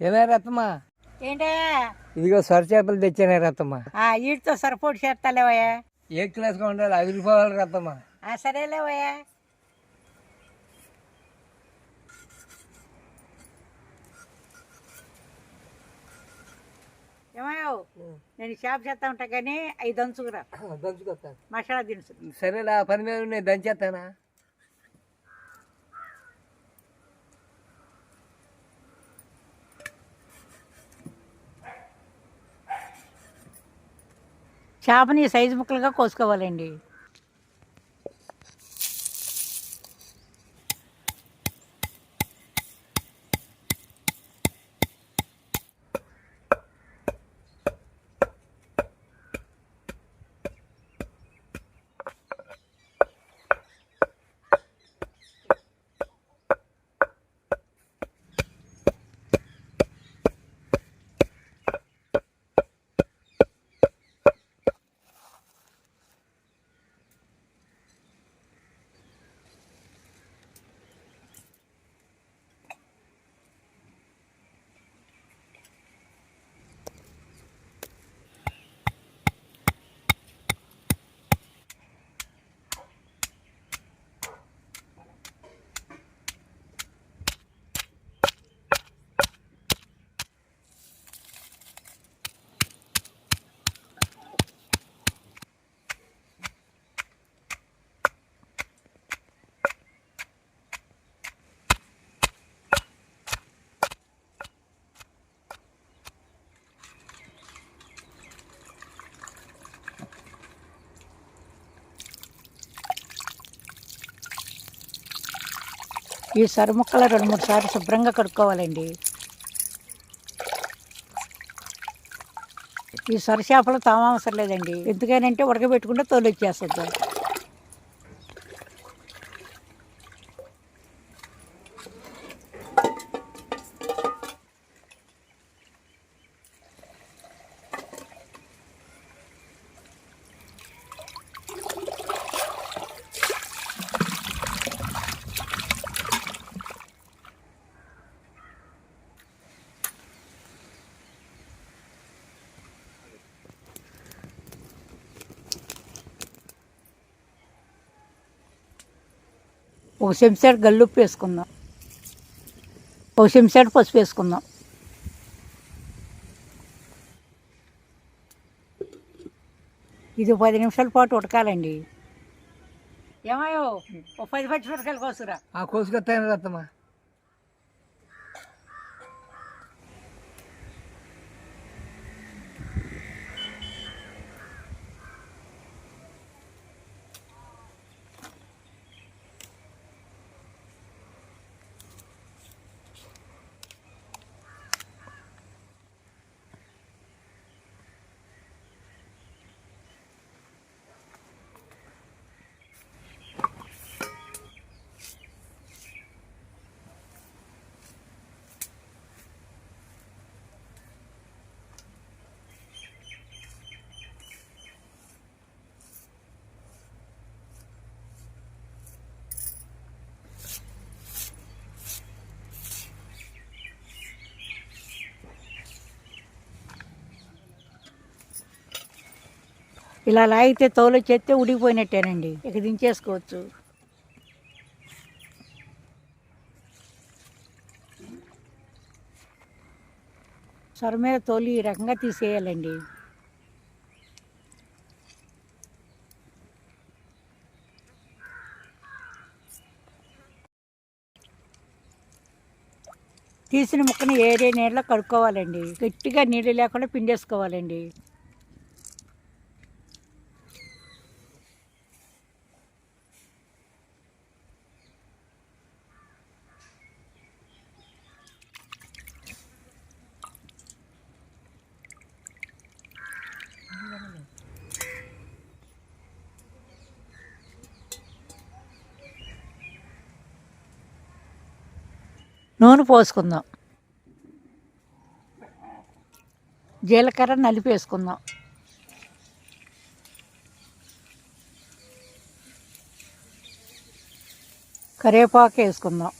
ఏమే రత్తమ్మా ఏంటే? ఇదిగో సొర చేపలు తెచ్చానే రత్తమ్మా ఆ వీటితో సరిపోటు చేస్తాలేవయ్యా? ఏ క్లాస్గా ఉండాలి? అదిరిపోవాలి రత్తమ్మా ఆ సరేలేవయ్యా. ఏమయ్యో నేను షాప్ చేస్తా ఉంటా కానీ అవి దంచుకురా. దంచుకొస్తాను మసాలా దినుసులు. సరేలా పని మీద ఉన్నాయి దంచేస్తానా? చేపని సైజు ముక్కలుగా కోసుకోవాలండి. ఈ సరుముక్కలు రెండు మూడు సార్లు శుభ్రంగా కడుక్కోవాలండి. ఈ సొర చేపలు తామ అవసరం లేదండి. ఎందుకనంటే ఉడకబెట్టుకుంటే తోలు వచ్చేస్తుంది. ఒక చెంచాడు గల్లుప్పు వేసుకుందాం. ఒక చెంచాడు పసుపు వేసుకుందాం. ఇది పది నిమిషాల పాటు ఉడకాలండి. ఏమయ్యో ఒక పది పచ్చిమిరకాయలు కోసురా ఆ కోసుకొస్తాను రత్తమ్మా ఇలా లాగితే తోలు చేస్తే ఉడికిపోయినట్టేనండి. ఇక దించేసుకోవచ్చు. సొర మీద తోలు ఈ రకంగా తీసేయాలండి. తీసిన ముక్కని ఏరే నీళ్ళలో కడుక్కోవాలండి. గట్టిగా నీళ్ళు లేకుండా పిండేసుకోవాలండి. నూనె పోసుకుందాం. జీలకర్ర నలిపేసుకుందాం. కరివేపాకు వేసుకుందాం.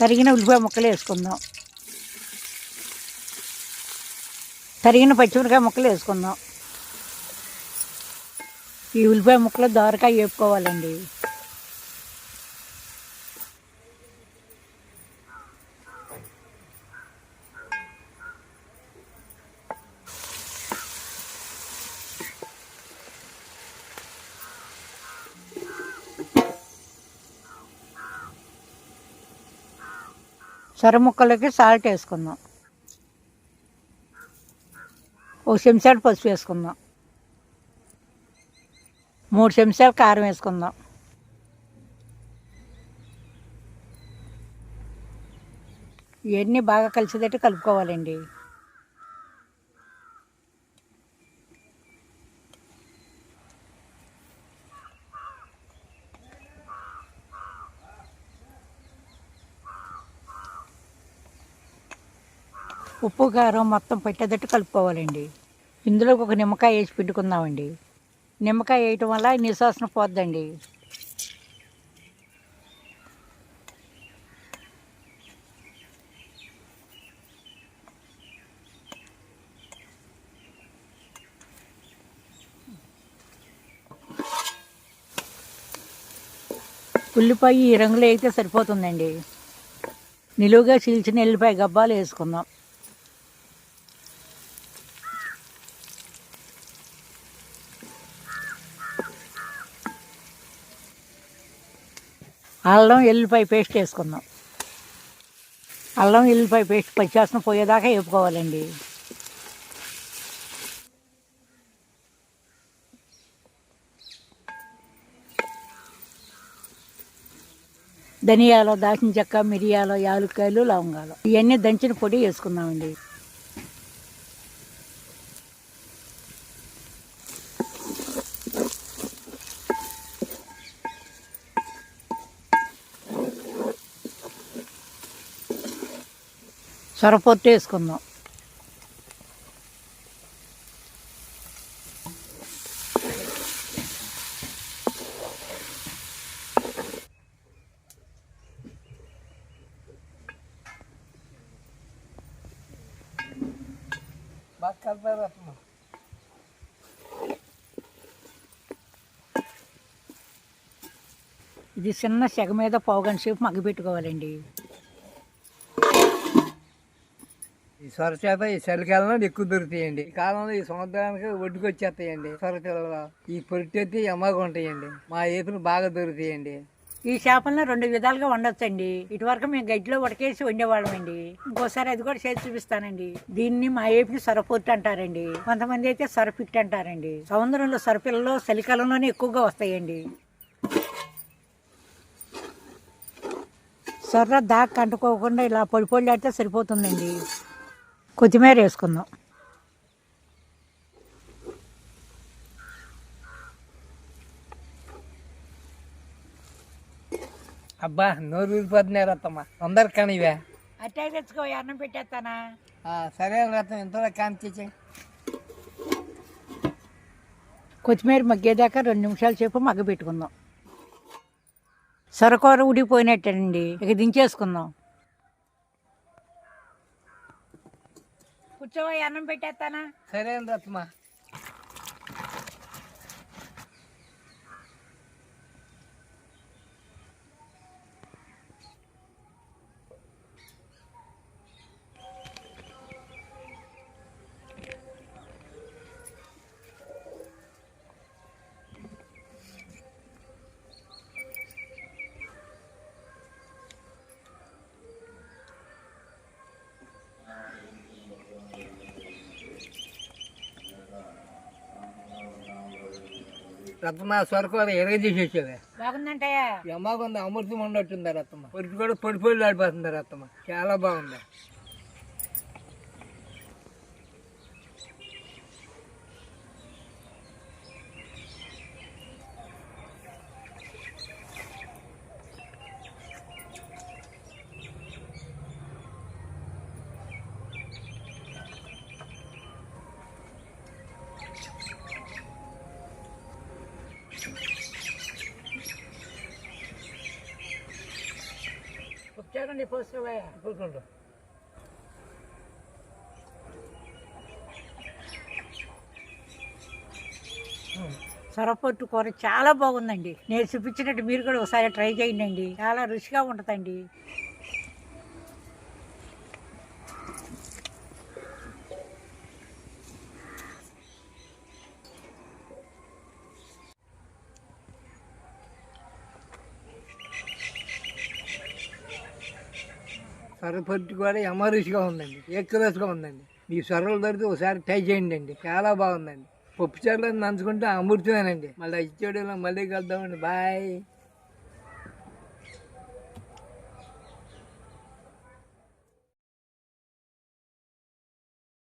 తరిగిన ఉల్లిపాయ ముక్కలు వేసుకుందాం. తరిగిన పచ్చిమిరకాయ ముక్కలు వేసుకుందాం. ఈ ఉల్లిపాయ ముక్కలు దోరకాయ వేపుకోవాలండి. సొర ముక్కలకి సాల్ట్ వేసుకుందాం. ఒక చెంచాడు పసుపు వేసుకుందాం. మూడు చెంచాలు కారం వేసుకుందాం. ఇవన్నీ బాగా కలిసేటట్టు కలుపుకోవాలండి. ఉప్పు కారం మొత్తం పెట్టేటట్టు కలుపుకోవాలండి. ఇందులో ఒక నిమ్మకాయ వేసి పెట్టుకుందామండి నిమ్మకాయ వేయటం వల్ల నిశ్వాసన పోద్దండి. ఉల్లిపాయ ఈ రంగులో అయితే సరిపోతుందండి. నిలువుగా చీల్చిన ఎల్లిపాయ గబ్బాలు వేసుకుందాం. అల్లం ఎల్లిపాయ పేస్ట్ వేసుకుందాం. అల్లం ఎల్లిపాయ పేస్ట్ పచ్చాసన పోయేదాకా వేపుకోవాలండి. ధనియాలు దాచిన చెక్క మిరియాలు యాలుక్కాయలు లవంగాలు. ఇవన్నీ దంచిన పొడి వేసుకుందామండి. సొరపొట్టు వేసుకుందాం. ఇది చిన్న సెగ మీద పావుగంట సేపు మగ్గపెట్టుకోవాలండి. ఈ సొరచేప ఈ చలికాలంలో ఎక్కువ దొరుకుతాయండి. ఈ కాలంలో ఈ సముద్రానికి ఒడ్డుకు వచ్చేస్తాయండి సొరచేపలు. ఈ పొరిటెత్తి ఎమ్మగా ఉంటాయండి. మా ఏపులు బాగా దొరుకుతాయండి. ఈ చేపలను రెండు విధాలుగా వండొచ్చండి. ఇటువరకు మేము గడ్డిలో ఉడకేసి వండేవాళ్ళమండి. ఇంకోసారి అది కూడా చేసి చూపిస్తానండి. దీన్ని మా ఏపిని సొరపొట్టు అంటారండి. కొంతమంది అయితే సొరపిట్టు అంటారండి. సముద్రంలో సొరపిల్లలో చలికాలంలోనే ఎక్కువగా వస్తాయండి. సొర్ర దాకా కంటుకోకుండా ఇలా పొడి పొడి ఆడితే సరిపోతుందండి. కొత్తిమీర వేసుకుందాం. అబ్బా నోరు ఊరిపోతున్నాయి రత్తమ్మ. తొందర కానీ ఇవే. అట్టే తెచ్చుకో అన్నం పెట్టేస్తానా? సరే రత్నం ఇంతలో కాంతి కొత్తిమీర మగ్గేదాకా రెండు నిమిషాల సేపు మగ్గ పెట్టుకుందాం. సొరకూర ఉడికిపోయినట్టండి ఇక దించేసుకుందాం. కూర్చోవా అన్నం పెట్టేస్తానా? సరే రత్నమ్మ రత్నమ్మ సొరకూర ఎరగ చేసేసావే బాగుందంటాయా ఉంది అమృతం రత్తమ్మ పొడి కూడా పొడి పొడి ఆడిపోతుంది రత్తమ్మ చాలా బాగుంది. కూర్చో చూడండి పోసుకోవా కూర్చోండి. సొరపొట్టు కూర చాలా బాగుందండి. నేను చూపించినట్టు మీరు కూడా ఒకసారి ట్రై చేయండి చాలా రుచిగా ఉంటుందండి. సొరపొట్టు కూడా ఎమ్మ ఉందండి ఎక్కువ ఉందండి. మీ సొరలు దొరికితే ఒకసారి ట్రై చేయండి అండి చాలా బాగుందండి. పప్పు చారులో నంచుకుంటే అమృతమేనండి. మళ్ళీ ఇచ్చేడు మళ్ళీ కలుద్దామండి. బాయ్.